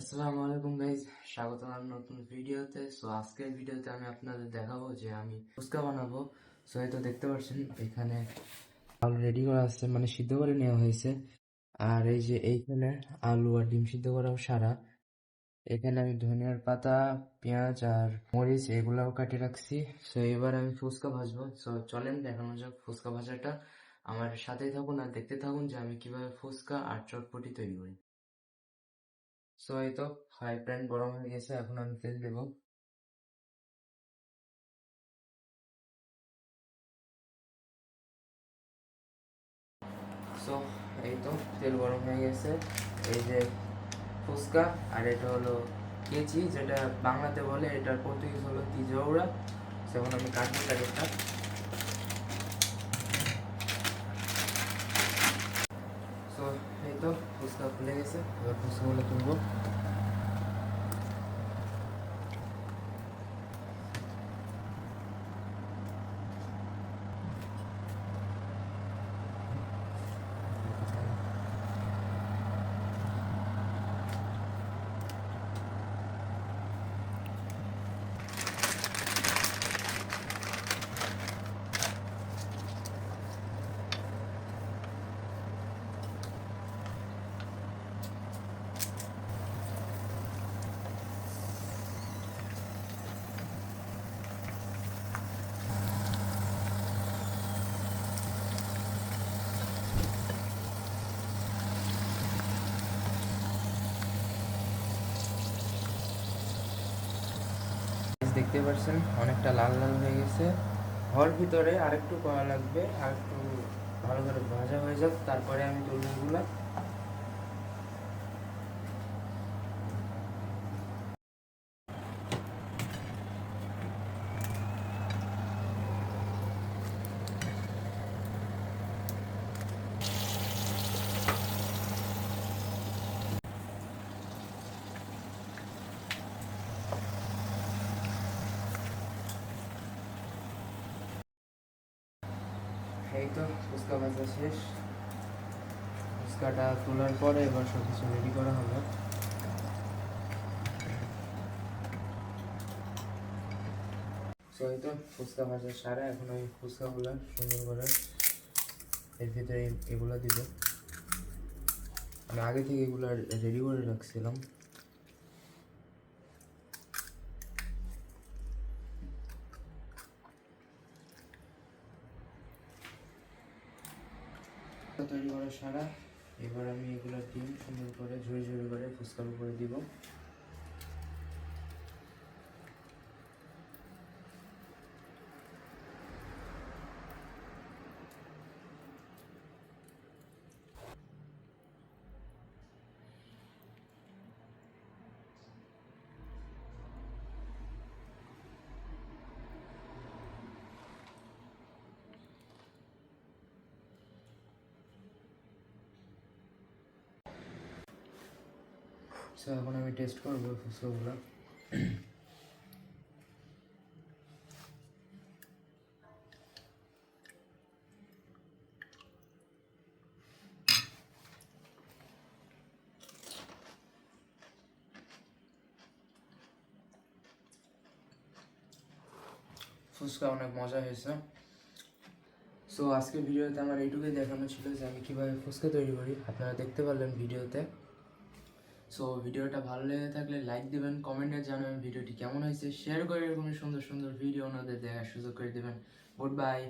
আসসালামু আলাইকুম গাইজ স্বাগত আমার নতুন ভিডিওতে। সো আজকের ভিডিওতে আমি আপনাদের দেখাবো যে আমি ফুচকা বানাবো। সো এই তো দেখতে পাচ্ছেন, এখানে আলু রেডি করা আছে মানে সিদ্ধ করে নেওয়া হয়েছে। আর এই যে এইখানে আলু আর ডিম সিদ্ধ করাও সারা। এখানে আমি ধনিয়ার পাতা, পেঁয়াজ আর মরিচ, এগুলাও কাটে রাখছি। সো এবার আমি ফুচকা ভাজবো। সো চলেন দেখানো যাক ফুচকা ভাজাটা। আমার সাথেই থাকুন আর দেখতে থাকুন যে আমি কীভাবে ফুচকা আর চটপটি তৈরি করি। সো এই তো ফ্রাই প্যান গরম হয়ে গেছে, এখন আমি তেল দেব। সো এই তো তেল গরম হয়ে গেছে। এই যে ফুচকা, আর এটা হলো কেচি, যেটা বাংলাতে বলে এটার পর্তুগিজ হলো তিজৌড়া সেখন আমি কাটবো প্যাকেটটা সো এই তো ফুচকা খুলে গেছে এবার ফুচকাগুলো তুলবো দেখতে পাচ্ছেন অনেকটা লাল লাল হয়ে গেছে। ঘর ভিতরে আরেকটু করা লাগবে আর একটু ভালো করে ভাজা হয়ে যাক, তারপরে আমি তুলবো এই তো ফুচকা ভাজা শেষ। ফুচকাটা তোলার পরে এবার সব কিছু রেডি করা হবে। So, এই তো ফুচকা ভাজা সারা। এখন আমি ফুচকাগুলো সুন্দর করে এর ভিতরে এগুলো দিব। আমি আগে থেকে এগুলো রেডি করে রাখছিলাম। তৈরি করা সারা। এবার আমি এগুলো ডিম সুন্দর করে ঝুড়ি ঝুড়ি করে ফুচকার উপরে দিব। সো এখন আমি টেস্ট করব ফুচকাগুলো ফুচকা অনেক মজা হয়েছে। সো আজকের ভিডিওতে আমার এইটুকুই দেখানো ছিল যে আমি কীভাবে ফুচকা তৈরি করি। আপনারা দেখতে পারলেন ভিডিওতে। সো ভিডিওটা ভালো লেগে থাকলে লাইক দেবেন কমেন্টে জানাবেন ভিডিওটি কেমন হয়েছে। শেয়ার করে এরকম সুন্দর সুন্দর ভিডিও ওনাদের দেখার সুযোগ করে দেবেন। Good bye